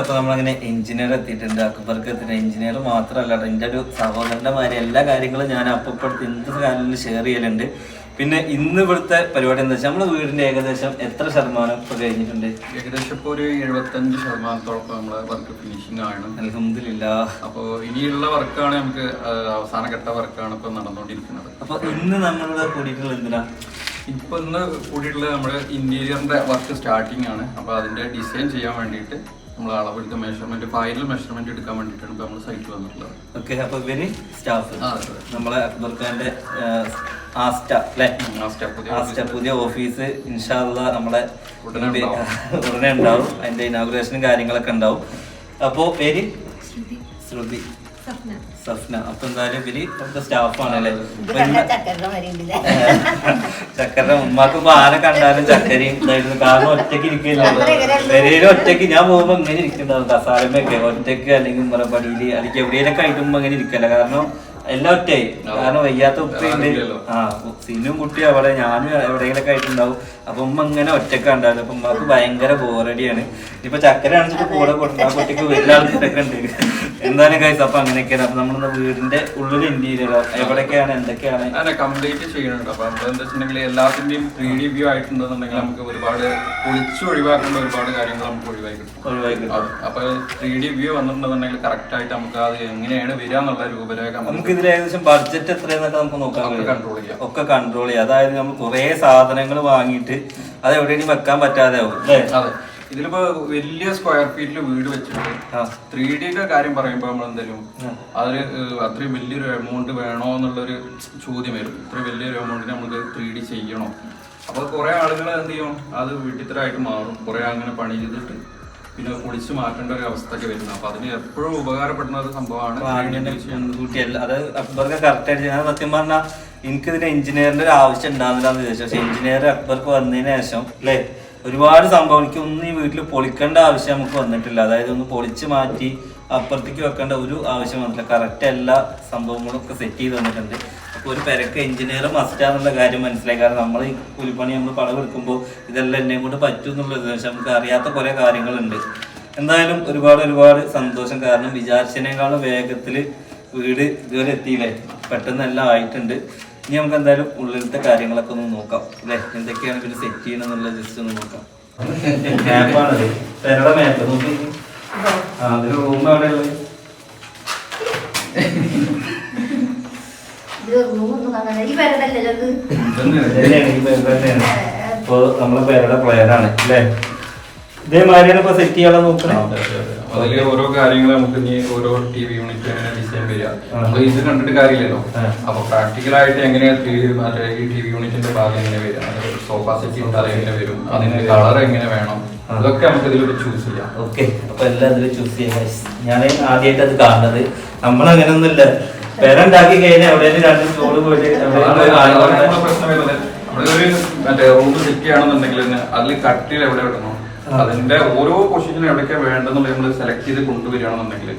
അപ്പൊ നമ്മളങ്ങനെ എഞ്ചിനീയർ എത്തിയിട്ടുണ്ട് അക്ബർക്ക് എഞ്ചിനീയർ മാത്രമല്ല എന്റെ എന്റെ ഒരു സഹോദരന്റെ മാതിരി എല്ലാ കാര്യങ്ങളും ഞാൻ അപ്പപ്പെടുത്ത് എന്ത് കാര്യങ്ങളും ഷെയർ ചെയ്യലുണ്ട്. പിന്നെ ഇന്ന് ഇവിടുത്തെ പരിപാടി എന്താ വെച്ചാൽ നമ്മുടെ വീടിന്റെ ഏകദേശം എത്ര ശതമാനം ഇപ്പൊ കഴിഞ്ഞിട്ടുണ്ട്? ഏകദേശം ഇപ്പോൾ ഒരു എഴുപത്തഞ്ച് ശതമാനത്തോളം നമ്മളെ വർക്ക് ഫിനിഷിംഗ് ആണ്. അലഹമില്ല അപ്പോൾ ഇനിയുള്ള വർക്കാണ് നമുക്ക് അവസാന ഘട്ട വർക്കാണ് ഇപ്പൊ നടന്നുകൊണ്ടിരിക്കുന്നത്. അപ്പൊ ഇന്ന് നമ്മളുടെ കൂടിയിട്ടുള്ള എന്തിനാ? ഇപ്പൊ ഇന്ന് കൂടിയിട്ടുള്ള നമ്മുടെ ഇന്റീരിയറിന്റെ വർക്ക് സ്റ്റാർട്ടിംഗ് ആണ്. അപ്പോൾ അതിന്റെ ഡിസൈൻ ചെയ്യാൻ വേണ്ടിയിട്ട് നമ്മൾ അളവെടുത്ത മെഷർമെന്റ് ഫൈനൽ മെഷർമെന്റ് എടുക്കാൻ വേണ്ടിയിട്ടാണ് ഇപ്പോൾ നമ്മൾ സൈറ്റ് വന്നിട്ടുള്ളത്. ഓക്കെ അപ്പൊ ഇവർ സ്റ്റാഫ്. നമ്മളെ അക്ബർ ഖാന്റെ ആസ്റ്റ അല്ലെ പുതിയ ആസ്റ്റ പുതിയ ഓഫീസ് ഇൻഷാല്ല നമ്മളെ ഉടനെ ഉണ്ടാവും. ഉടനെ ഉണ്ടാവും. അതിന്റെ ഇനാഗുറേഷനും കാര്യങ്ങളൊക്കെ ഉണ്ടാവും. അപ്പോ പേര്? ശ്രുതി. ശ്രുതി. സ്വപ്ന. സഫ്ന. അപ്പൊ എന്തായാലും ഇവർ ഇവിടുത്തെ സ്റ്റാഫാണല്ലേ ചക്കരുടെ ചക്കര ഉമ്മാക്ക് ഇപ്പൊ ആരെ കണ്ടാലും ചക്കരയും ഇതായിരുന്നു. കാരണം ഒറ്റയ്ക്ക് ഇരിക്കില്ല? പെരയിൽ ഒറ്റയ്ക്ക് ഞാൻ പോകുമ്പോ ഇങ്ങനെ ഇരിക്കുന്നുണ്ടാവും കസാലമൊക്കെ ഒറ്റയ്ക്ക് അല്ലെങ്കിൽ മറപ്പടിയിൽ അല്ലെങ്കിൽ എവിടെയൊക്കെ ആയിട്ടുമ്പോ അങ്ങനെ ഇരിക്കല്ല. കാരണം എല്ലാം ഒറ്റയായി കാരണം വയ്യാത്ത ഉപ്പയുണ്ട്. ആ സിനും കുട്ടി അവിടെ. ഞാനും എവിടെയെങ്കിലൊക്കെ ആയിട്ടുണ്ടാവും. അപ്പൊ ഉമ്മ ഇങ്ങനെ ഒറ്റയ്ക്ക് ഉണ്ടാവില്ല അപ്പൊ ഉമ്മക്ക് ഭയങ്കര ബോറടിയാണ് ഇപ്പൊ ചക്കര അണിച്ചിട്ട് കൂടെ കൊടുക്കുന്ന ആ കുട്ടിക്ക് വലിയ ആൾക്കാരൊക്കെ ഉണ്ട്. എന്തായാലും കഴിച്ചു അപ്പൊ അങ്ങനെയൊക്കെയാണ്. അപ്പൊ നമ്മുടെ വീടിന്റെ ഉള്ളിൽ ഇന്റീരിയർ എവിടെയൊക്കെയാണ് എന്തൊക്കെയാണ്? അതെ കംപ്ലീറ്റ് ചെയ്യുന്നുണ്ട് അപ്പൊ നമ്മൾ എന്താ വെച്ചിട്ടുണ്ടെങ്കിൽ എല്ലാത്തിന്റെയും ത്രീ ഡി വ്യൂ ആയിട്ടുണ്ടെന്നുണ്ടെങ്കിൽ നമുക്ക് ഒരുപാട് പൊളിച്ച് ഒഴിവാക്കേണ്ട ഒരുപാട് കാര്യങ്ങൾ നമുക്ക് ഒഴിവാക്കി കിട്ടും. അപ്പൊ ത്രീ ഡി വ്യൂ വന്നിട്ടുണ്ടെന്നുണ്ടെങ്കിൽ കറക്റ്റ് ആയിട്ട് നമുക്ക് അത് എങ്ങനെയാണ് വരിക എന്നുള്ള രൂപരേഖ നമുക്ക് ഇതിൽ ഏകദേശം ബഡ്ജറ്റ് എത്രയെന്നൊക്കെ നമുക്ക് നോക്കാൻ നമുക്ക് കൺട്രോൾ ചെയ്യാം. ഒക്കെ കൺട്രോൾ ചെയ്യാം. അതായത് നമ്മൾ കുറെ സാധനങ്ങൾ വാങ്ങിയിട്ട് അത് എവിടെയും വെക്കാൻ പറ്റാതെ ആവും അല്ലേ? അതെ. ഇതിലിപ്പോ വലിയ സ്ക്വയർ ഫീറ്റിൽ വീട് വെച്ചിട്ട്. ത്രീ ഡിയുടെ കാര്യം പറയുമ്പോൾ നമ്മൾ എന്തെങ്കിലും ഏഹ്, അത്രയും വലിയൊരു എമൗണ്ട് വേണോ എന്നുള്ളൊരു ചോദ്യം വരും. ഇത്രയും വലിയൊരു എമൗണ്ടിന് നമുക്ക് ത്രീ ഡി ചെയ്യണോ? അപ്പോൾ കുറെ ആളുകൾ എന്ത് ചെയ്യും? അത് വീട്ടിത്തരായിട്ട് മാറും. കുറെ അങ്ങനെ പണി ചെയ്തിട്ട് പിന്നെ പൊളിച്ച് മാറ്റേണ്ട ഒരു അവസ്ഥയൊക്കെ വരുന്നത്. അപ്പൊ അതിന് എപ്പോഴും ഉപകാരപ്പെടുന്ന ഒരു സംഭവമാണ് 3D ചെയ്യാൻ. കൂട്ടിയല്ല അത് അക്ബർക്ക് കറക്റ്റ് ആയിട്ട് ഞാൻ സത്യം പറഞ്ഞാൽ എനിക്കിതിന് എഞ്ചിനീയറിന്റെ ഒരു ആവശ്യം വിചാരിച്ചു. പക്ഷെ എഞ്ചിനീയർ അക്ബർക്ക് വന്നതിന് ശേഷം അല്ലേ ഒരുപാട് സംഭവം. എനിക്ക് ഒന്നും ഈ വീട്ടിൽ പൊളിക്കേണ്ട ആവശ്യം നമുക്ക് വന്നിട്ടില്ല. അതായത് ഒന്ന് പൊളിച്ച് മാറ്റി അപ്പുറത്തേക്ക് വെക്കേണ്ട ഒരു ആവശ്യം വന്നിട്ടില്ല. കറക്റ്റ് എല്ലാ സംഭവങ്ങളും ഒക്കെ സെറ്റ് ചെയ്ത് തന്നിട്ടുണ്ട്. അപ്പോൾ ഒരു പെരക്ക് എഞ്ചിനീയർ മസ്റ്റാന്നുള്ള കാര്യം മനസ്സിലായി. കാരണം നമ്മൾ ഈ കൂലിപ്പണി നമ്മൾ പടം എടുക്കുമ്പോൾ ഇതെല്ലാം എന്നെ കൊണ്ട് പറ്റും എന്നുള്ളത് പക്ഷെ നമുക്ക് അറിയാത്ത കുറേ കാര്യങ്ങളുണ്ട്. എന്തായാലും ഒരുപാട് ഒരുപാട് സന്തോഷം. കാരണം വിചാരിച്ചതിനേക്കാളും വേഗത്തിൽ വീട് ഇതുവരെ എത്തിയില്ലേ? പെട്ടെന്ന് എല്ലാം ആയിട്ടുണ്ട്. ഇനി നമുക്ക് എന്തായാലും ഉള്ളിലത്തെ കാര്യങ്ങളൊക്കെ ഒന്ന് നോക്കാം. അല്ലെ? എന്തൊക്കെയാണ് പിന്നെ സെറ്റ് ചെയ്യണമെന്നുള്ളത് ജസ്റ്റ് ഒന്ന് നോക്കാം. മാപ്പാണത് പെരയുടെ മാപ്പ് നോക്കി. അതിന് റൂം തന്നെയാണ്. ഇപ്പൊ നമ്മളെ പേരുടെ പ്ലെയറാണ് അല്ലേ? ഇതേമാതിരിയാണ് ഇപ്പൊ സെറ്റ് ചെയ്യാനുള്ള നോക്കണേ. അതിൽ ഓരോ കാര്യങ്ങൾ നമുക്ക് ഇനി ഓരോ ടി വി യൂണിറ്റ് അങ്ങനെ ഡിസൈൻ വരിക. നമ്മൾ ഇത് കണ്ടിട്ട് കാര്യമില്ലല്ലോ. അപ്പൊ പ്രാക്ടിക്കൽ ആയിട്ട് എങ്ങനെയാ മറ്റേ ഈ ടി വി യൂണിറ്റിന്റെ ഭാഗം എങ്ങനെ വരും സോഫ സെറ്റ് ഉണ്ടാകും എങ്ങനെ വരും. അതിന്റെ കളർ എങ്ങനെ വേണം. അതൊക്കെ നമുക്ക് ഇതിലൂടെ ചൂസ് ചെയ്യാം. ഓക്കെ. അപ്പൊ എല്ലാം ഇതിൽ ചൂസ് ചെയ്യാം ഞാൻ ആദ്യമായിട്ട് അത് കാണുന്നത്. നമ്മളങ്ങനെയൊന്നുമില്ല പേരുണ്ടാക്കി കഴിഞ്ഞാൽ എവിടെയെങ്കിലും രണ്ട് സ്റ്റോൾ പോയിട്ട് പ്രശ്നം വരുന്നത്. നമ്മളൊരു മറ്റേ റൂം സെറ്റ് ചെയ്യണമെന്നുണ്ടെങ്കിൽ അതിൽ കട്ടിൽ എവിടെ ഇടണം? ആ. അതിന്റെ ഓരോ പൊസിഷനും എവിടെയൊക്കെ വേണ്ടെന്നുള്ളത് നമ്മൾ സെലക്ട് ചെയ്ത് കൊണ്ടുവരികയാണെന്നുണ്ടെങ്കിൽ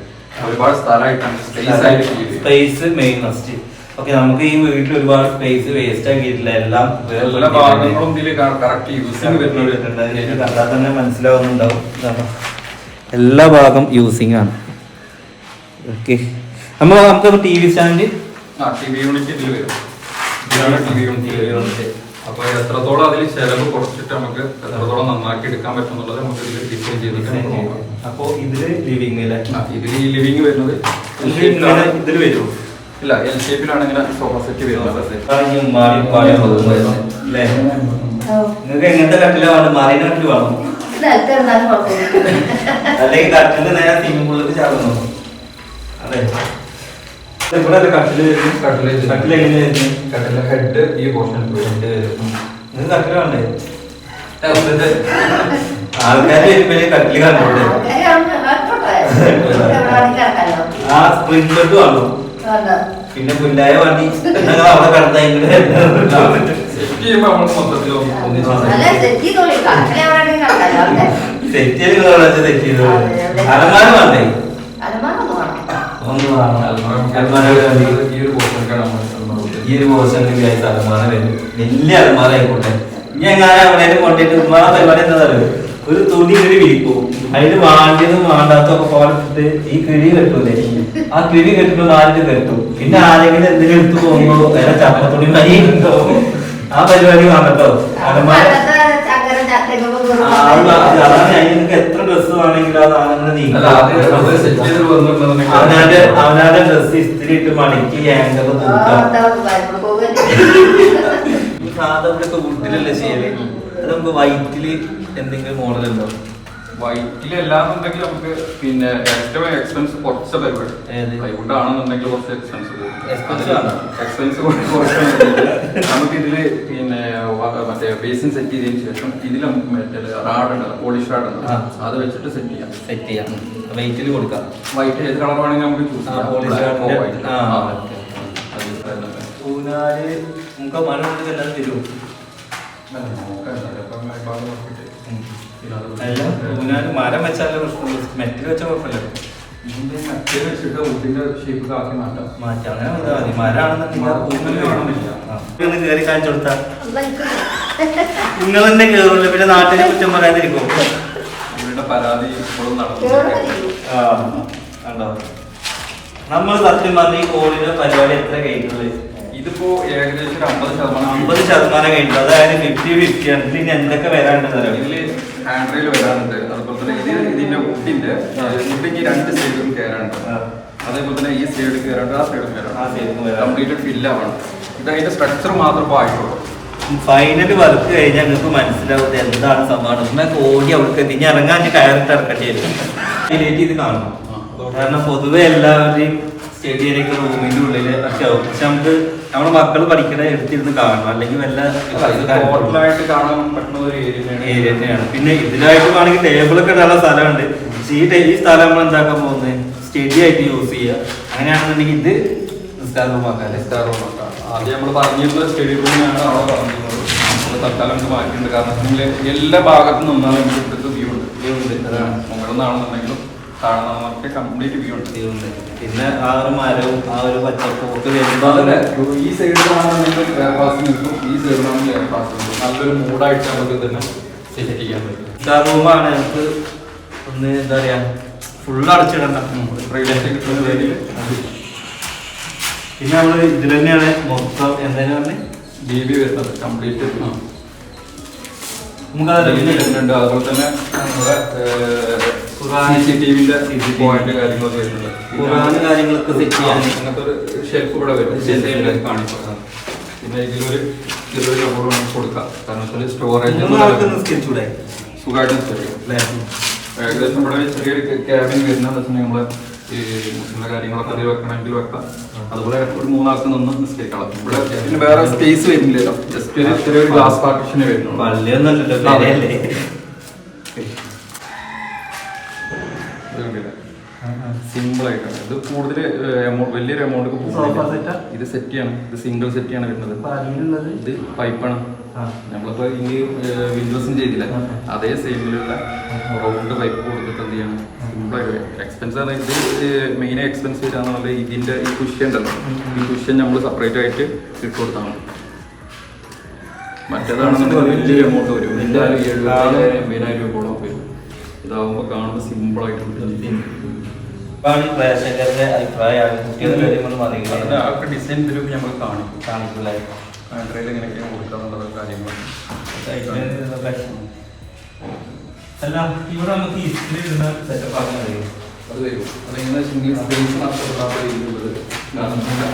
ഒരുപാട് സ്ഥലമായിട്ടാണ് സ്പേസ് ആയിട്ട് സ്പേസ് മെയിൻ മസ്റ്റ് ഓക്കെ നമുക്ക് ഈ വീട്ടിൽ ഒരുപാട് സ്പേസ് വേസ്റ്റ് ആക്കിയിട്ടില്ല. എല്ലാം എല്ലാ ഭാഗങ്ങളും ഇതിൽ കറക്റ്റ് യൂസിങ് കണ്ടാൽ തന്നെ മനസ്സിലാവുന്നുണ്ടാവും. എല്ലാ ഭാഗം യൂസിങ് ആണ്. ഓക്കെ നമ്മൾ നമുക്ക് ടി വി സ്റ്റാൻഡ് ആ ടി വി യൂണിറ്റ് ഇതിൽ വരും. ഇതാണ് ടി വി യൂണിറ്റ് അപ്പൊ എത്രത്തോളം അതിൽ ചെലവ് കുറച്ചിട്ട് നമുക്ക് എത്രത്തോളം നന്നാക്കി എടുക്കാൻ പറ്റും എന്നുള്ളത് നമുക്ക് ഇതിൽ ഡിസൈൻ ചെയ്തിട്ട് നമുക്ക് നോക്കാം. അപ്പോ ഇതിൽ ലിവിംഗ് അല്ലേ? ആ, ഇതിൽ ഈ ലിവിംഗ് വരുന്നത് L ഇത് shape ലാണ്. ഇങ്ങനെ ഇതിൽ വരുമോ ഇല്ല എൽ ഷേപ്പിലാണ് ഇങ്ങനെ സോഫ സെറ്റ് വരുന്നത്. നിങ്ങൾക്ക് എങ്ങനത്തെ കട്ടില വേണം? മാറിന കട്ടിൽ വേണം. അല്ലെങ്കിൽ കട്ടിൽ നേരെ പൂളിലേക്ക് ചാടുന്നു. അതെ. ഇവിടെ കട്ടിൽ? കട്ടിൽ കട്ടിലെ ഹെഡ് ഈ പോർഷൻ കട്ടിൽ കണ്ടോട്ടെ. ആ സ്പ്രിംഗ് ബെഡ് വേണം പിന്നെ പുല്ലായ വണ്ടി ഞങ്ങൾ അവിടെ കടത്തായിട്ട് സെറ്റ് ചെയ്ത് ചെയ്തു അലമാര വേണം. ഒന്ന് വേണം അലമാര ഈ ഒരു ഈ ഒരു വ്യാജ അലമാര വരും. വലിയ അലമാര ആയിക്കോട്ടെ. ഇനി എങ്ങനെ എവിടെയും കൊണ്ടിട്ട് ഉമ്മാ പരിപാടി എന്താ അറിയോ? ഒരു തുണി കിഴി വിരിക്കും. അതിന് വാണ്ടിയതും വാണ്ടാത്തൊക്കെ പോലിട്ട് ഈ കിഴി കെട്ടൂലേ ആ കിഴി കെട്ടിട്ട് നാലിട്ട് കെട്ടും. പിന്നെ ആരെങ്കിലും എന്തെങ്കിലും എടുത്തു പോകുമ്പോ വേറെ ചപ്പത്തുണി മരിയുണ്ടോ ആ പരിപാടി വേണ്ടോ അലമാര അതാണ് അതിനൊക്കെ എത്ര ഡ്രസ്സ് ആണെങ്കിൽ ആ സാധനങ്ങൾ അല്ല അത് അങ്ങനെ സെറ്റ് ചെയ്ത് വന്നിട്ടുണ്ടെന്നുണ്ടെങ്കിൽ അവനാന്റെ അവനാന്റെ ഡ്രസ്സ് ഇസ്തിരി ഇട്ട് മണിക്ക് ആങ്കർ തൂക്കാം സാധാ ഇവിടെ വീട്ടിലല്ലേ ചെയ്യൽ? അത് നമുക്ക് വൈറ്റിൽ എന്തെങ്കിലും മോഡൽ ഉണ്ടോ? വൈറ്റിൽ എല്ലാന്നുണ്ടെങ്കിൽ നമുക്ക് പിന്നെ ഏറ്റവും എക്സ്പെൻസ് കുറച്ച് പരിപാടി. ഏത്? പ്ലൈവുഡ് ആണെന്നുണ്ടെങ്കിൽ കുറച്ച് എക്സ്പെൻസ് ആണോ? എക്സ്പെൻസ് നമുക്ക് ഇതിൽ പിന്നെ മറ്റേ ബേസിൻ സെറ്റ് ചെയ്തതിന് ശേഷം ഇതിൽ നമുക്ക് മറ്റേ റാഡ് ഉണ്ടല്ലോ പോളിഷ് റാഡ്. അത് വെച്ചിട്ട് സെറ്റ് ചെയ്യാം. സെറ്റ് ചെയ്യാം. വെയിറ്റിൽ കൊടുക്കാം. വൈറ്റ് ഏത് കളർ വേണമെങ്കിൽ നമുക്ക് ചൂസ് ചെയ്യാം. പോളിഷ്. ഊനാല് നമുക്ക് മഴ കൊണ്ട് എല്ലാം തരും. അല്ല, ഊനാല് മരം വെച്ചാലും മെറ്റിൽ മെറ്റൽ വെച്ച കുഴപ്പമില്ല. ഇതിന്റെ ഷേപ്പ് തന്നെ പിന്നെ നാട്ടിനെ കുറ്റം പറയാതിരിക്കും ഇവരുടെ നമ്മൾ സത്യം പറഞ്ഞ ഈ കോളിന്റെ പരിപാടി എത്ര കഴിഞ്ഞുള്ളത് ഇതിപ്പോ ഏകദേശം അമ്പത് ശതമാനം അമ്പത് ശതമാനം കഴിഞ്ഞു അതായത് ഫിഫ്റ്റി ഫിഫ്റ്റി എന്തൊക്കെ വരാനുണ്ടെന്ന് അറിയാം? ഹാൻഡ്രിൽ വരാനുണ്ട് വുഡിന്റെ വുഡിന് രണ്ട് സൈഡിലും കയറാനുണ്ട് അതേപോലെ തന്നെ ഈ സൈഡ് കയറാണ്ട് ആ സൈഡും കയറാണ്ട്. കംപ്ലീറ്റ് ഫില്ലാവണം ഇത് അതിന്റെ സ്ട്രക്ചർ മാത്രം ആയിട്ടുള്ളൂ. ഫൈനൽ വർക്ക് കഴിഞ്ഞാൽ നിങ്ങൾക്ക് മനസ്സിലാവുന്നത് എന്താണ് സംഭവം. എന്നാൽ ഓടി അവർക്ക് ഇനി ഇറങ്ങാൻ കയറിട്ട് ഇറക്കേണ്ടി വരും. ഇത് കാണണം. കാരണം പൊതുവെ എല്ലാവരുടെയും സ്റ്റഡിയിലേക്ക് റൂമിന്റെ ഉള്ളിൽ പക്ഷെ നമുക്ക് നമ്മുടെ മക്കൾ പഠിക്കണ എടുത്തിരുന്ന് കാണണം. അല്ലെങ്കിൽ വല്ല ടോട്ടലായിട്ട് കാണാൻ പറ്റുന്ന ഒരു ഏരിയ തന്നെയാണ്. പിന്നെ ഇതിനായിട്ട് വേണമെങ്കിൽ ടേബിളൊക്കെ ഇടാനുള്ള സ്ഥലമുണ്ട്. പക്ഷേ ഈ ഈ സ്ഥലം നമ്മൾ എന്താക്കാൻ പോകുന്നത്? സ്റ്റഡി ആയിട്ട് യൂസ് ചെയ്യുക. അങ്ങനെയാണെന്നുണ്ടെങ്കിൽ ഇത് നിസ്കാര റൂമാക്കാൻ ആദ്യം നമ്മൾ പറഞ്ഞിരുന്ന സ്റ്റഡി റൂമിനാണ് അവിടെ പറഞ്ഞിരുന്നത് നമ്മൾ തൽക്കാലം ഇത് മാറ്റിയിട്ടുണ്ട്. കാരണം എല്ലാ ഭാഗത്തു നിന്നാലും നമുക്ക് ഇവിടുത്തെ വ്യൂ ഉണ്ട്. വ്യൂ ഉണ്ട്. അതാണ്. മുകളിൽ നിന്നാണെന്നുണ്ടെങ്കിലും താഴെ നിന്നൊക്കെ കംപ്ലീറ്റ് വ്യൂ ഉണ്ട്. ചെയ്യുന്നുണ്ട്. പിന്നെ ആ ഒരു മരവും ആ ഒരു പച്ചപ്പും ഒക്കെ വരുമ്പോൾ അതിന് ഈ സൈഡിലാണെങ്കിൽ എയർ പാസ് നിൽക്കും. ഈ സൈഡിലാണെങ്കിൽ എയർ പാസ് നിൽക്കും. നല്ലൊരു മൂഡായിട്ട് നമുക്ക് സെറ്റ് ചെയ്യാൻ പറ്റും. ഇതാ റൂമാണ് നമുക്ക് ഒന്ന് എന്താ പറയാ ഫുള്ള് അടച്ചിടണ്ട. പ്രൈവറ്റ് കിട്ടുന്ന രീതിയിൽ. പിന്നെ നമ്മൾ ഇതിൽ തന്നെയാണ് മൊത്തം എന്തായാലും പറഞ്ഞ്? ബി ബി വരുന്നത് കംപ്ലീറ്റ് നമുക്കത് അതുപോലെ തന്നെ നമ്മുടെ സി ടി വിന്റെ പോയിന്റ് കാര്യങ്ങളൊക്കെ വരുന്നുണ്ട്. ഖുർആൻ കാര്യങ്ങളൊക്കെ സെറ്റ് ചെയ്യാൻ അങ്ങനത്തെ ഒരു ഷെൽഫ് ഇവിടെ വരും. കാണിക്കാം പിന്നെ ഇതിലൊരു ഇതിലൊരു കബോർഡ് നമുക്ക് കൊടുക്കാം. കാരണം വെച്ചാൽ സ്റ്റോറേജ് സുഖമായിട്ട് ഏകദേശം ഇവിടെ ചെറിയൊരു ക്യാബിൻ വരുന്നതെന്ന് വെച്ചിട്ടുണ്ടെങ്കിൽ നമ്മൾ ഈ മുസ്ലിം കാര്യങ്ങളൊക്കെ അതിൽ വെക്കണമെങ്കിൽ വെക്കാം. അതുപോലെ ഒരു മൂന്നാൾക്ക് നിന്ന് നിസ്കരിക്കണം ഇവിടെ പിന്നെ വേറെ സ്പേസ് വരുന്നില്ലല്ലോ. ജസ്റ്റ് ഒരു ചെറിയൊരു ഗ്ലാസ് പാർട്ടിഷന് വരുന്നുള്ളൂ. സിമ്പിൾ ആയിട്ടാണ്. ഇത് കൂടുതൽ എമൗണ്ട് വലിയൊരു എമൗണ്ട്? ഇത് സെറ്റ് ആണ് ഇത് സിംഗിൾ സെറ്റ് ആണ് വരുന്നത്. ഇത് പൈപ്പാണ്. നമ്മളിപ്പോ ഇനി വിൻഡോസും ചെയ്തില്ല. അതേ സെയിമിലുള്ള റൗണ്ട് പൈപ്പ് കൊടുത്തിട്ട് എന്ത് ചെയ്യണം? എക്സ്പെൻസ് ആണ് ഇത് മെയിൻ എക്സ്പെൻസ് വരാന്നുള്ളത് ഇതിന്റെ ഈ കുഷ്യൻ ഉണ്ടല്ലോ. ഈ കുഷ്യൻ നമ്മൾ സെപ്പറേറ്റ് ആയിട്ട് ഇട്ട് കൊടുത്താൽ മതി. മറ്റേതാണെന്നുണ്ടെങ്കിൽ വലിയ എമൗണ്ട് വരും. എന്തായാലും എഴുപതിനായിരം എൺപതിനായിരം രൂപയോളം വരും ഇതാവുമ്പോൾ കാണുമ്പോൾ സിമ്പിൾ ഇതാണ് പ്രേക്ഷകരുടെ അഭിപ്രായമാണ്. കുട്ടികളുടെ അറിയുക ആ ഒക്കെ ഡിസൈൻ ഇതിലും നമ്മൾ കാണിക്കും കാണിക്കില്ലേ ആൻഡ്രോയിഡ് എങ്ങനെയൊക്കെയാണ് കൊടുക്കാന്നുള്ള കാര്യങ്ങൾ അല്ല ഇവിടെ നമുക്ക് ഇസ്ത്രി ഇടുന്ന സെറ്റപ്പ് ആക്കാൻ കഴിയും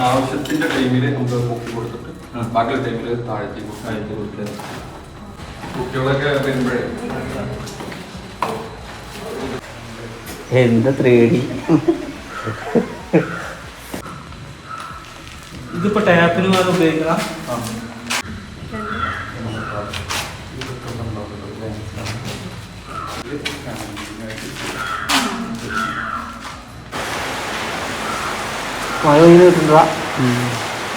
ആവശ്യത്തിന്റെ ടൈമിൽ നമുക്ക് പൊക്കി കൊടുത്തിട്ട്. ബാക്കിയുള്ള ടൈമിൽ താഴ്ത്തി. താഴ്ത്തി കൊടുക്കുക. കുട്ടികളൊക്കെ വരുമ്പോഴേ. എന്താ ത്രീ ഡി ഇതിപ്പോ ടാപ്പിന് മാത്രം ഉപയോഗിക്കണം? മഴ പെയ്തിട്ടുണ്ടോ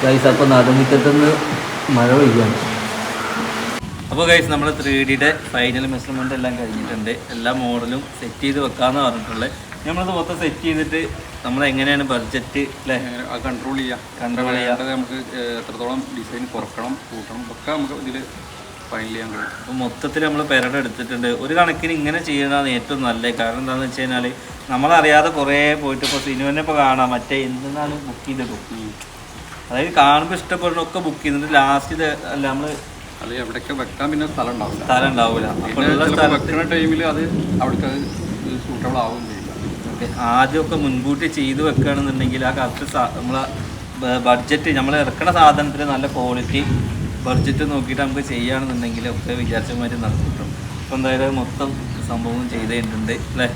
ഗൈസ് അപ്പൊ നടുമുറ്റത്തുനിന്ന് മഴ പെയ്യാണ്. അപ്പോൾ ഗൈസ് നമ്മൾ ത്രീ ഡിയുടെ ഫൈനൽ മെഷർമെന്റ് എല്ലാം കഴിഞ്ഞിട്ടുണ്ട്. എല്ലാ മോഡലും സെറ്റ് ചെയ്ത് വെക്കാമെന്ന് പറഞ്ഞിട്ടുള്ളത് നമ്മളത് മൊത്തം സെറ്റ് ചെയ്തിട്ട് നമ്മൾ എങ്ങനെയാണ് ബഡ്ജറ്റ് അല്ലേ കൺട്രോൾ ചെയ്യുക കൺട്രോൾ ചെയ്യാതെ. നമുക്ക് എത്രത്തോളം ഡിസൈൻ കുറക്കണം കൂട്ടണം ഒക്കെ നമുക്ക് ഇതിൽ ഫൈനൽ ചെയ്യാൻ കഴിയും. അപ്പോൾ മൊത്തത്തിൽ നമ്മൾ പെരട് എടുത്തിട്ടുണ്ട്. ഒരു കണക്കിന് ഇങ്ങനെ ചെയ്യുന്നതാണ് ഏറ്റവും നല്ലത്. കാരണം എന്താണെന്ന് വെച്ച് കഴിഞ്ഞാൽ നമ്മളറിയാതെ കുറേ പോയിട്ട് ഇപ്പോൾ സിനിമനെ ഇപ്പോൾ കാണാം. മറ്റേ എന്തെന്നാണ് ബുക്ക് ചെയ്തിട്ടും അതായത് കാണുമ്പോൾ ഇഷ്ടപ്പെടുന്നൊക്കെ ബുക്ക് ചെയ്തിട്ട് ലാസ്റ്റ് ഇത് അല്ല നമ്മൾ അത് എവിടെയൊക്കെ വെക്കാൻ പിന്നെ സ്ഥലം ഉണ്ടാവില്ല സ്ഥലം ഉണ്ടാവില്ല അപ്പോൾ വെക്കുന്ന ടൈമിൽ അത് അവിടേക്ക് സൂട്ടബിൾ ആവുകയും ചെയ്യില്ല ഓക്കെ. ആദ്യമൊക്കെ മുൻകൂട്ടി ചെയ്ത് വെക്കുകയാണെന്നുണ്ടെങ്കിൽ ആ കറക്റ്റ് നമ്മളെ ബഡ്ജറ്റ് നമ്മൾ ഇറക്കുന്ന സാധനത്തിന് നല്ല ക്വാളിറ്റി ബഡ്ജറ്റ് നോക്കിയിട്ട് നമുക്ക് ചെയ്യുകയാണെന്നുണ്ടെങ്കിൽ ഒക്കെ വിചാരിച്ച മാതിരി നടത്തിയിട്ടും. അപ്പോൾ എന്തായാലും മൊത്തം സംഭവം ചെയ്തിട്ടുണ്ട് അല്ലേ?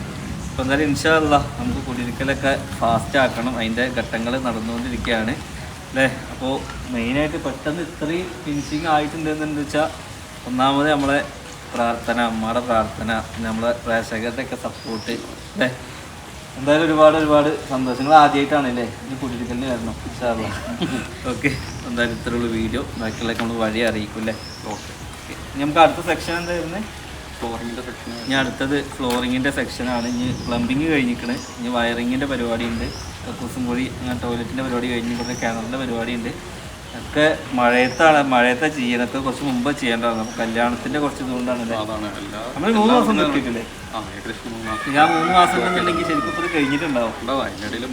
അപ്പോൾ എന്തായാലും ഇൻഷാല്ല നമുക്ക് കുടിയിരിക്കലൊക്കെ ഫാസ്റ്റ് ആക്കണം. അതിന്റെ ഘട്ടങ്ങൾ നടന്നുകൊണ്ടിരിക്കുകയാണ്. അല്ലേ അപ്പോൾ മെയിനായിട്ട് പെട്ടെന്ന് ഇത്രയും ഫിനിഷിങ് ആയിട്ടുണ്ടെന്ന് വെച്ചാൽ ഒന്നാമത് നമ്മളെ പ്രാർത്ഥന അമ്മയുടെ പ്രാർത്ഥന നമ്മളെ പ്രേക്ഷകരുടെ ഒക്കെ സപ്പോർട്ട് അല്ലേ എന്തായാലും ഒരുപാട് ഒരുപാട് സന്തോഷങ്ങൾ ആദ്യമായിട്ടാണ് അല്ലേ ഇത് കുടിയിരിക്കലിന് വരണം ഓക്കെ. എന്തായാലും ഇത്രയുള്ള വീഡിയോ. ബാക്കിയുള്ളതൊക്കെ നമ്മൾ വഴി അറിയിക്കും അല്ലേ ഓക്കെ. നമുക്ക് അടുത്ത സെക്ഷൻ എന്താ വരുന്നത് ഫ്ലോറിങ്ങിന്റെ സെക്ഷൻ ഇനി അടുത്തത് ഫ്ലോറിങ്ങിന്റെ സെക്ഷനാണ് ഇനി പ്ലംബിങ് കഴിഞ്ഞിക്കണ് ഇനി വയറിങ്ങിന്റെ പരിപാടി ഉണ്ട് കക്കൂസും കൂടി അങ്ങനെ ടോയ്ലറ്റിന്റെ പരിപാടി കഴിഞ്ഞ് കുറേ കിണറിന്റെ പരിപാടി ഉണ്ട് ഒക്കെ മഴയത്താണ് മഴയത്തെ ചെയ്യണത് കുറച്ച് മുമ്പ് ചെയ്യേണ്ടതാണ്. കല്യാണത്തിന്റെ കല്യാണത്തിന്റെ കുറച്ച് ഇതുകൊണ്ടാണ് നമ്മൾ മൂന്ന് മാസം നിർത്തിയിട്ടില്ലേ? ഞാൻ മൂന്ന് മാസം ഉണ്ടെങ്കിൽ ശരിക്കും ഇപ്പോൾ കഴിഞ്ഞിട്ടുണ്ടാവും.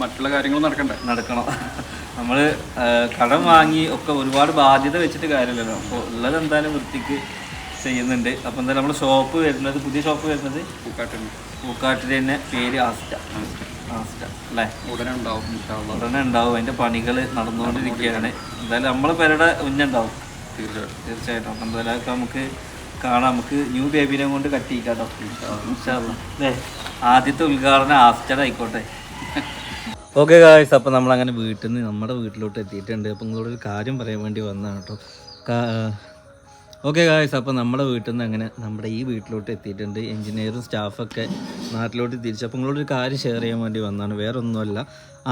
മറ്റുള്ള കാര്യങ്ങൾ നടക്കണ്ടേ? നടക്കണം. നമ്മൾ കടം വാങ്ങി ഒക്കെ ഒരുപാട് ബാധ്യത വെച്ചിട്ട് കാര്യമില്ലല്ലോ. അപ്പോൾ ഉള്ളത് എന്തായാലും വൃത്തിക്ക് ചെയ്യുന്നുണ്ട്. അപ്പോൾ എന്തായാലും നമ്മൾ ഷോപ്പ് വരുന്നത് പുതിയ ഷോപ്പ് വരുന്നത് പൂക്കാട്ടുണ്ട് പൂക്കാട്ടിൽ തന്നെ പേര് ആസ്റ്റ. ആസ്റ്റ അല്ലേ? ഉടനെ ഉണ്ടാവും. ഉടനെ ഉണ്ടാവും. അതിന്റെ പണികൾ നടന്നുകൊണ്ടിരിക്കുകയാണ്. എന്തായാലും നമ്മളെ പേരുടെ ഉന്നുണ്ടാവും തീർച്ചയായിട്ടും. തീർച്ചയായിട്ടും. അപ്പം എന്തായാലും നമുക്ക് കാണാം. നമുക്ക് ന്യൂ ബേബിനെ കൊണ്ട് കട്ടിയിക്കാട്ടോ. അല്ലേ? ആദ്യത്തെ ഉദ്ഘാടനം ആസ്റ്റഡ് ആയിക്കോട്ടെ. ഓക്കെ ഗായ്സ് അപ്പോൾ നമ്മൾ അങ്ങനെ വീട്ടിൽ നിന്ന് നമ്മുടെ വീട്ടിലോട്ട് എത്തിയിട്ടുണ്ട്. അപ്പോൾ നിങ്ങളോട് ഒരു കാര്യം പറയാൻ വേണ്ടി വന്നതാണ് കേട്ടോ. ഓക്കെ ഗായ്സ് അപ്പോൾ നമ്മുടെ വീട്ടിൽ നിന്ന് അങ്ങനെ നമ്മുടെ ഈ വീട്ടിലോട്ട് എത്തിയിട്ടുണ്ട്. എഞ്ചിനീയറും സ്റ്റാഫൊക്കെ നാട്ടിലോട്ട് തിരിച്ചു. അപ്പോൾ നിങ്ങളോട് കാര്യം ഷെയർ ചെയ്യാൻ വേണ്ടി വന്നതാണ്. വേറെ ഒന്നുമല്ല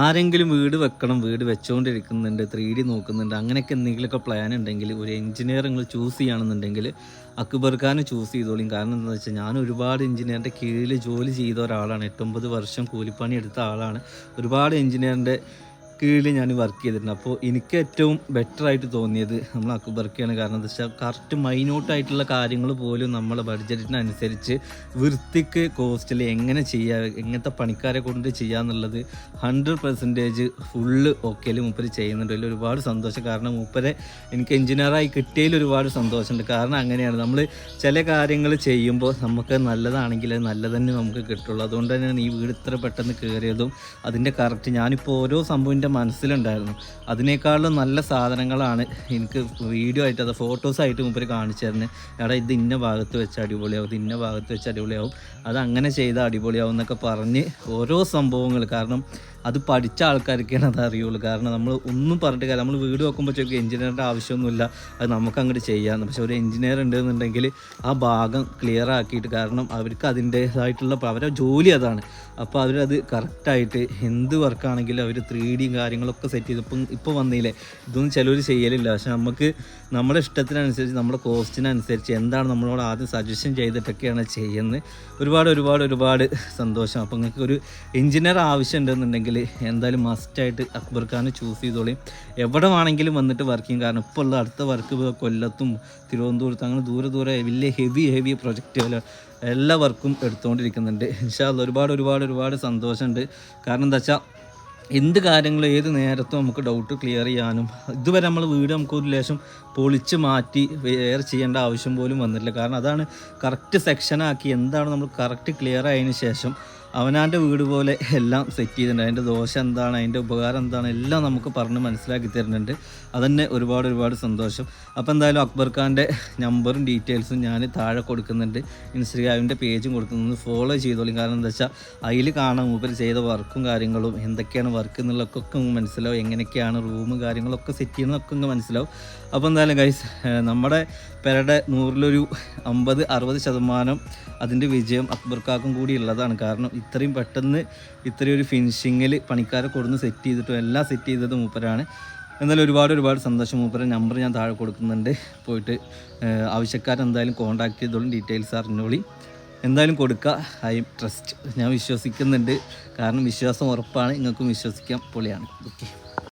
ആരെങ്കിലും വീട് വെക്കണം വീട് വെച്ചുകൊണ്ടിരിക്കുന്നുണ്ട് ത്രീ ഡി നോക്കുന്നുണ്ട് അങ്ങനെയൊക്കെ എന്തെങ്കിലുമൊക്കെ പ്ലാൻ ഉണ്ടെങ്കിൽ ഒരു എഞ്ചിനീയർ നിങ്ങൾ ചൂസ് ചെയ്യുകയാണെന്നുണ്ടെങ്കിൽ അക്ബർ ഖാൻ ചൂസ് ചെയ്തോളിയും. കാരണം എന്താണെന്ന് വെച്ചാൽ ഞാൻ ഒരുപാട് എഞ്ചിനീയറിന്റെ കീഴിൽ ജോലി ചെയ്ത ഒരാളാണ്. എട്ടൊമ്പത് വർഷം കൂലിപ്പണി എടുത്ത ആളാണ്. ഒരുപാട് എഞ്ചിനീയറിന്റെ കീഴിൽ ഞാൻ വർക്ക് ചെയ്തിട്ടുണ്ട്. അപ്പോൾ എനിക്ക് ഏറ്റവും ബെറ്റർ ആയിട്ട് തോന്നിയത് നമ്മൾ അക്ബർക്കാണ്. കാരണം എന്താ വെച്ചാൽ കറക്റ്റ് മൈന്യൂട്ടായിട്ടുള്ള കാര്യങ്ങൾ പോലും നമ്മൾ ബഡ്ജറ്റിനനുസരിച്ച് വൃത്തിക്ക് കോസ്റ്റിൽ എങ്ങനെ ചെയ്യുക എങ്ങനത്തെ പണിക്കാരെ കൊണ്ട് ചെയ്യാന്നുള്ളത് ഹൺഡ്രഡ് പെർസെന്റേജ് ഫുള്ള് ഓക്കെയിൽ മൂപ്പര് ചെയ്യുന്നുണ്ട്. അതിൽ ഒരുപാട് സന്തോഷം. കാരണം മൂപ്പരെ എനിക്ക് എഞ്ചിനീയറായി കിട്ടിയതിൽ ഒരുപാട് സന്തോഷമുണ്ട്. കാരണം അങ്ങനെയാണ്. നമ്മൾ ചില കാര്യങ്ങൾ ചെയ്യുമ്പോൾ നമുക്ക് നല്ലതാണെങ്കിൽ അത് നല്ലതന്നെ നമുക്ക് കിട്ടുള്ളൂ. അതുകൊണ്ട് തന്നെയാണ് ഈ വീട് ഇത്ര പെട്ടെന്ന് കയറിയതും അതിന്റെ കറക്റ്റ് ഞാനിപ്പോൾ ഓരോ സംഭവം എന്റെ മനസ്സിലുണ്ടായിരുന്നു. അതിനേക്കാളും നല്ല സാധനങ്ങളാണ് എനിക്ക് വീഡിയോ ആയിട്ട് അത് ഫോട്ടോസായിട്ട് മുമ്പ് കാണിച്ചു തരുന്നത് എടാ ഇത് ഇന്ന ഭാഗത്ത് വെച്ച് അടിപൊളിയാവും ഇത് ഇന്ന ഭാഗത്ത് വെച്ച് അടിപൊളിയാവും. അത് അങ്ങനെ ചെയ്താൽ അടിപൊളിയാവും എന്നൊക്കെ പറഞ്ഞ് ഓരോ സംഭവങ്ങൾ. കാരണം അത് പഠിച്ച ആൾക്കാർക്കാണ് അത് അറിയുള്ളൂ. കാരണം നമ്മൾ ഒന്നും പറഞ്ഞിട്ട് കാര്യം നമ്മൾ വീട് വെക്കുമ്പോഴത്തേക്കും എഞ്ചിനീയറിന്റെ ആവശ്യമൊന്നുമില്ല. അത് നമുക്ക് അങ്ങോട്ട് ചെയ്യാമെന്ന് പക്ഷേ ഒരു എഞ്ചിനീയർ ഉണ്ടെന്നുണ്ടെങ്കിൽ ആ ഭാഗം ക്ലിയർ ആക്കിയിട്ട് കാരണം അവർക്ക് അതിന്റേതായിട്ടുള്ള അവരുടെ ജോലി അതാണ്. അപ്പോൾ അവരത് കറക്റ്റായിട്ട് എന്ത് വർക്കാണെങ്കിലും അവർ ത്രീ ഡിയും കാര്യങ്ങളൊക്കെ സെറ്റ് ചെയ്ത്. ഇപ്പം ഇപ്പോൾ വന്നില്ലേ ഇതൊന്നും ചിലവർ ചെയ്യലില്ല. പക്ഷെ നമുക്ക് നമ്മുടെ ഇഷ്ടത്തിനനുസരിച്ച് നമ്മുടെ കോസ്റ്റിനനുസരിച്ച് എന്താണ് നമ്മളോട് ആദ്യം സജഷൻ ചെയ്തിട്ടൊക്കെയാണ് ചെയ്യുന്നത്. ഒരുപാട് ഒരുപാട് ഒരുപാട് സന്തോഷം. അപ്പോൾ നിങ്ങൾക്ക് ഒരു എഞ്ചിനീയർ ആവശ്യമുണ്ടെന്നുണ്ടെങ്കിൽ എന്തായാലും മസ്റ്റായിട്ട് അക്ബർ ഖാൻ ചൂസ് ചെയ്തോളി. എവിടെ വേണമെങ്കിലും വന്നിട്ട് വർക്ക് ചെയ്യും. കാരണം ഇപ്പോൾ ഉള്ള അടുത്ത വർക്ക് കൊല്ലത്തും തിരുവനന്തപുരത്തും അങ്ങനെ ദൂരെ ദൂരെ വലിയ ഹെവി ഹെവി പ്രൊജക്റ്റുകൾ എല്ലാ വർക്കും എടുത്തുകൊണ്ടിരിക്കുന്നുണ്ട് ഇൻഷാല്ല ഒരുപാട് ഒരുപാട് ഒരുപാട് സന്തോഷമുണ്ട്. കാരണം എന്താ വെച്ചാൽ എന്ത് കാര്യങ്ങളും ഏത് നേരത്തും നമുക്ക് ഡൗട്ട് ക്ലിയർ ചെയ്യാനും ഇതുവരെ നമ്മൾ വീട് നമുക്ക് ഒരു ലേശം പൊളിച്ച് മാറ്റി വേറെ ചെയ്യേണ്ട ആവശ്യം പോലും വന്നിട്ടില്ല. കാരണം അതാണ് കറക്റ്റ് സെക്ഷനാക്കി എന്താണ് നമ്മൾ കറക്റ്റ് ക്ലിയർ ആയതിനു ശേഷം അവനാന്റെ വീട് പോലെ എല്ലാം സെറ്റ് ചെയ്തിട്ടുണ്ട്. അതിന്റെ ദോഷം എന്താണ് അതിന്റെ ഉപകാരം എന്താണ് എല്ലാം നമുക്ക് പറഞ്ഞ് മനസ്സിലാക്കി തരുന്നുണ്ട്. അതന്നെ ഒരുപാട് ഒരുപാട് സന്തോഷം. അപ്പോൾ എന്തായാലും അക്ബർ ഖാന്റെ നമ്പറും ഡീറ്റെയിൽസും ഞാൻ താഴെ കൊടുക്കുന്നുണ്ട്. ഇൻസ്റ്റഗ്രാമിന്റെ പേജും കൊടുക്കുന്നുണ്ട്. ഫോളോ ചെയ്തോളും. കാരണം എന്താ വെച്ചാൽ അതിൽ കാണാൻ മൂപ്പർ ചെയ്ത വർക്കും കാര്യങ്ങളും എന്തൊക്കെയാണ് വർക്ക് എന്നുള്ളതൊക്കെ മനസ്സിലാവും. എങ്ങനെയൊക്കെയാണ് റൂം കാര്യങ്ങളൊക്കെ സെറ്റ് ചെയ്യുന്നതൊക്കെ അങ്ങ് മനസ്സിലാവും. അപ്പോൾ എന്തായാലും ഗൈസ് നമ്മുടെ പേരുടെ നൂറിലൊരു അമ്പത് അറുപത് ശതമാനം അതിന്റെ വിജയം അക്ബർ കാക്കും കൂടി ഉള്ളതാണ്. കാരണം ഇത്രയും പെട്ടെന്ന് ഇത്രയും ഒരു ഫിനിഷിങ്ങിൽ പണിക്കാരെ കൊടുന്ന് സെറ്റ് ചെയ്തിട്ടും എല്ലാം സെറ്റ് ചെയ്തത് മൂപ്പരാണ്. എന്നാലും ഒരുപാട് ഒരുപാട് സന്തോഷം മൂപ്പര. നമ്പർ ഞാൻ താഴെ കൊടുക്കുന്നുണ്ട്. പോയിട്ട് ആവശ്യക്കാരെന്തായാലും കോൺടാക്ട് ചെയ്തോളും. ഡീറ്റെയിൽസ് അറിഞ്ഞോളി. എന്തായാലും കൊടുക്കുക ഐ ട്രസ്റ്റ് ഞാൻ വിശ്വസിക്കുന്നുണ്ട്. കാരണം വിശ്വാസം ഉറപ്പാണ്. നിങ്ങൾക്കും വിശ്വസിക്കാൻ പൊളിയാണ്. ഓക്കെ